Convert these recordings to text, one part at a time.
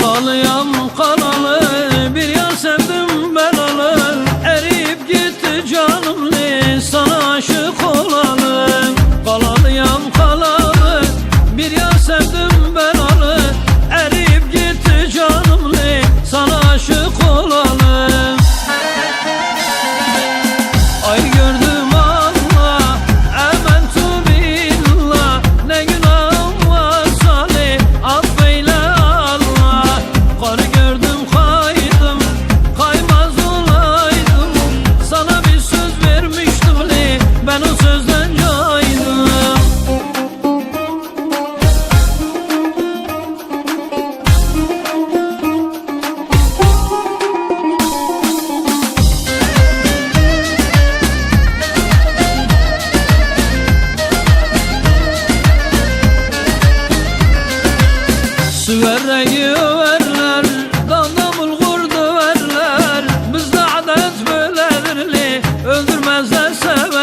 Kalalıyam kalalı. Bir yar sevdim belalı Eriyip gitti canım ne sana? ben o sözden caydım Süvereyi överler, damda bulgur döverler Bizde adalet böyledir, öldürmezler sever.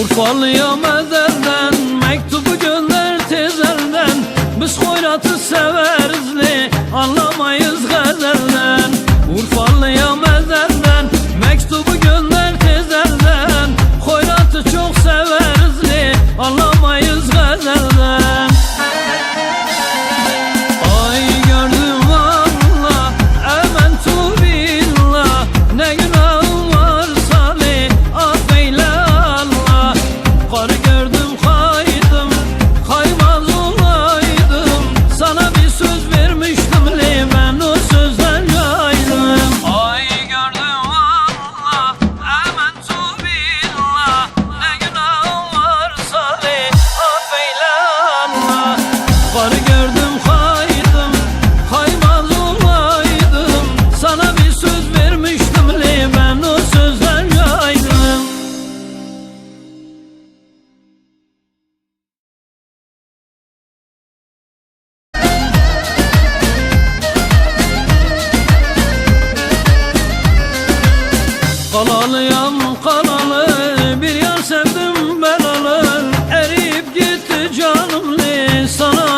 Urfalıya mezelden Mektubu gönder tezelden Biz hoyratı sever. Kalalıyam kalalı bir yar sevdim belalı Erip gitti canım ne sana